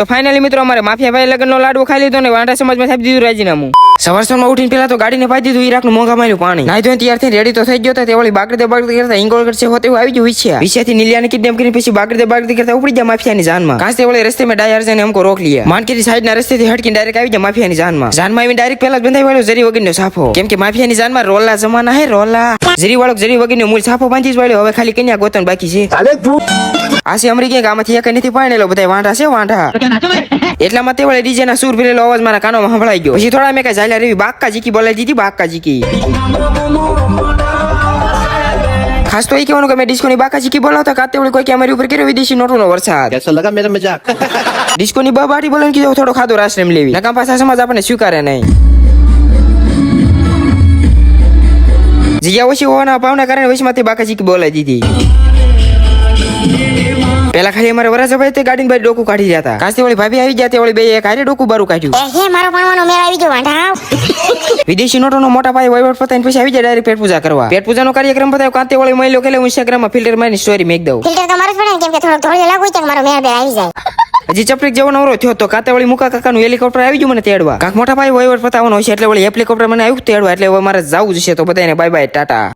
તો ફાઇનલી મિત્રો, અમારે માફિયા ભાઈ લગ્નનો લાડવો ખાઈ લીધો ને વાંઢા સમાજમાં સાહેબ દીધું રાજીનામું. સવાર સવારમાં ઉઠીને પેલા તો ગાડીને પાઈ દીધું ઈરાકનું મોંઘા માર્યું પાણી. નાઈ ધોઈને તૈયાર થઈને રેડી તો થઈ ગયો તો તે વળી બાગડે બાગડે કરતા ઇંગોળ કરશે હોતે એવું આવી ગયું વિછ્યા. વિછ્યાથી નીલિયાને કિડનેપ કરીને પછી બાગડે બાગડે કરતા ઉપડી ગયા માફિયાની જાનમાં. કાંસ તે વળી રસ્તે મેં ડાયર જઈને ને અમકો રોક લીયા. ના સાઈડના રસ્તેથી હટકીને ડાયરેક્ટ આવી ગયા માફિયાની જાનમાં. જાનમાં આવીને ડાયરેક્ટ પેલા જ બંધાઈ વાળો જરી વગરનો સાફો કેમ કે માફિયાની જાનમાં રોલા જમાના હે રોલા. જરી વાળો જરી વગરનો મૂળ સાફો બાંધી જ વાળ્યો. હવે ખાલી કન્યા ગોતન બાકી છે. આસી અમરી ગયા આમાંથી એક નથી પાણેલો બધા વાંઢા છે વાંઢા. એટલામાં તે વળી ડીજે ના સુર ભરેલો અવાજ મારા કાનોમાં સંભળાઈ ગયો. પછી થોડા મેં કઈ ಎಲ್ಲರಿಗೂ ಬಾಕ್ಕಾಜಿಕ್ಕಿ ಬೊಲಾಯ್ತಿದ್ದಿ ಬಾಕ್ಕಾಜಿಕ್ಕಿ ખાસ તો એ કહેવાનું કે મેં ડિસ્કોની બાકાજી કી બોલાવતા કાતે ઓળી કોઈ કેમેરી ઉપર કર્યો વિદેશી નોટોનો વરસાદ કેસો લગા મેરા મજાક ડિસ્કોની બા બાડી બોલન કીધો થોડો ખાધો રાશ્રમ લેવી નકામ પાછા સમાજ આપણને સ્વીકારે નહીં જીયા ઓછી હોવાના અભાવના કારણે વચમાંથી બાકા કી બોલાવી દીધી પેલા ખાલી અમારે વરાસભાઈ તે ગાડીની ભાઈ ડોકું કાઢી જતા કાશી વળી ભાભી આવી ગયા તે વળી બે એક હારે ડોકું બારું કાઢ્યું. એ હે મારો ભણવાનો મેળ આવી ગયો વાંઢા વિદેશી નોટોનો મોટા ભાઈ વહીવટ પતાવીને પછી આવી જાય ડાયરેક્ટ પેટ પૂજા કરવા. પેટ પૂજાનો કાર્યક્રમ પતાવ્યો કાંતે વળી મહિલો કે ઇન્સ્ટાગ્રામમાં ફિલ્ટર મારી સ્ટોરી મેક દઉં. ફિલ્ટર તો મારું જ પડે કેમ કે થોડો થોડી લાગુ છે મારો મેળ બે આવી જાય. હજી ચપલીક જેવો નવરો થયો તો કાતે વળી મુકા કાકાનું હેલિકોપ્ટર આવી ગયું મને તેડવા. કાંક મોટા ભાઈ વહીવટ પતાવવાનો છે એટલે વળી હેલિકોપ્ટર મને આવ્યું તેડવા એટલે હવે મારે જવું જ છે તો બધાને બાય બાય ટાટા.